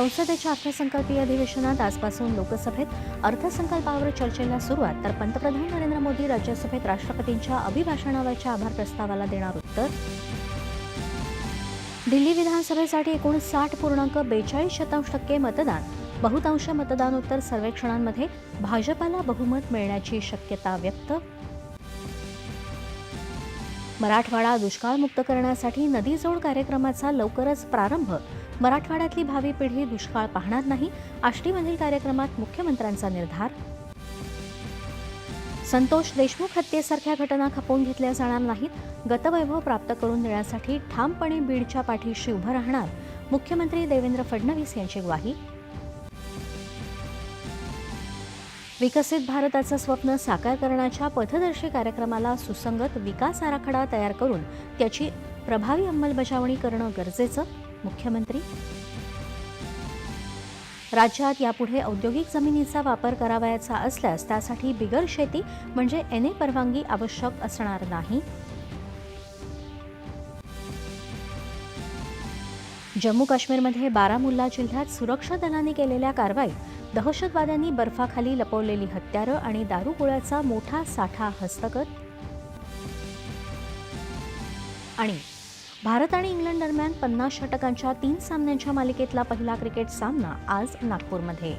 संसदेच्या अर्थसंकल्पीय अधिवेशनात आजपासून लोकसभेत अर्थसंकल्पावर चर्चेला सुरुवात. तर पंतप्रधान नरेंद्र मोदी राज्यसभेत राष्ट्रपतींच्या अभिभाषणावरच्या आभार प्रस्तावाला देणार उत्तर. दिल्ली विधानसभेसाठी एकूण साठ पूर्णांक बेचाळीस शतांश टक्के मतदान. बहुतांश मतदानोत्तर सर्वेक्षणांमध्ये भाजपाला बहुमत मिळण्याची शक्यता व्यक्त मराठवाडा दुष्काळमुक्त करण्यासाठी नदीजोड कार्यक्रमाचा लवकरच प्रारंभ. मराठवाड्यातली भावी पिढी दुष्काळ पाहणार नाही आष्टीमधील कार्यक्रमात मुख्यमंत्र्यांचा निर्धार. संतोष देशमुख हत्येसारख्या घटना खपवून घेतल्या जाणार नाहीत गतवैभव प्राप्त करून देण्यासाठी ठामपणे बीडच्या पाठीशी उभं राहणार. मुख्यमंत्री देवेंद्र फडणवीस यांची ग्वाही. विकसित भारताचं स्वप्न साकार करण्याच्या पथदर्शी कार्यक्रमाला सुसंगत विकास आराखडा तयार करून त्याची प्रभावी अंमलबजावणी करणं गरजेचं मुख्यमंत्री. राज्यात यापुढे औद्योगिक जमिनीचा वापर करावयाचा असल्यास त्यासाठी बिगर शेती म्हणजे एन ए परवानगी आवश्यक असणार नाही. जम्मू काश्मीरमध्ये बारामुल्ला जिल्ह्यात सुरक्षा दलांनी केलेल्या कारवाईत दहशतवाद्यांनी बर्फाखाली लपवलेली हत्यारं आणि दारुगोळ्याचा मोठा साठा हस्तगत आणि भारत आणि इंग्लंड दरम्यान पन्नास षटकांच्या तीन सामन्यांच्या मालिकेतला पहिला क्रिकेट सामना आज नागपूरमध्ये.